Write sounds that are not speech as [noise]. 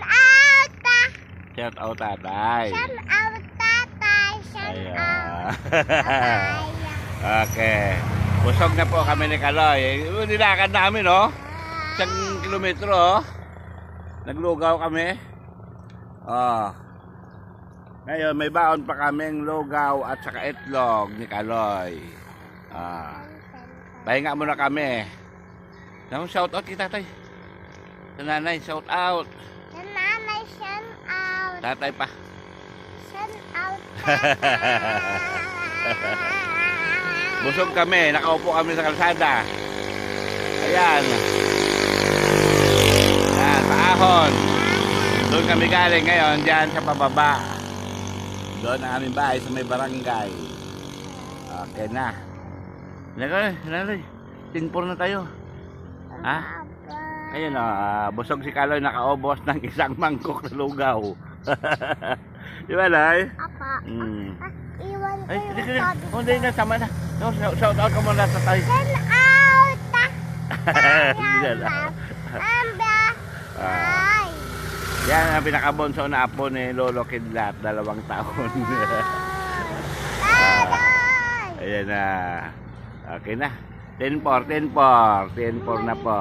out, ta. Shout out tatay. Shout out, tatay. Shout Ayan. out. [laughs] Okay. Busog na po kami ni Kaloy. Nilakad namin, oh. Isang kilometro, oh. Naglugaw kami. Oh. Ngayon, may baon pa kaming lugaw at saka itlog ni Kaloy. Ah. Pahinga muna kami. Naku, shout out kita, tay. Sa nanay, shout out. Tatay pa. Shout out. [laughs] Busog kami, nakaupo kami sa kalsada. Ayan. Ayan, paahon. Doon kami galing ngayon, dyan sa pababa. Doon ang aming bahay sa may barangay. Okay na. Naloy, naloy. Tinpor na tayo. Ha? Ayun o, ah, busog si Kaloy nakaubos ng isang mangkok na lugaw. [laughs] Di ba? Apa. Mm. Iwan ko Ay, yung hindi, hindi. sabi Oh, hindi na, sama na. No, shout shout out ka muna sa tayo. Shout out. Hindi na. Amba. Ah, Ay. yan ang pinakabonso na apo ni Lolo Kidlat, dalawang taon. Tatay. Ayan na. Okay na. 10-4, 10-4. 10-4 na po.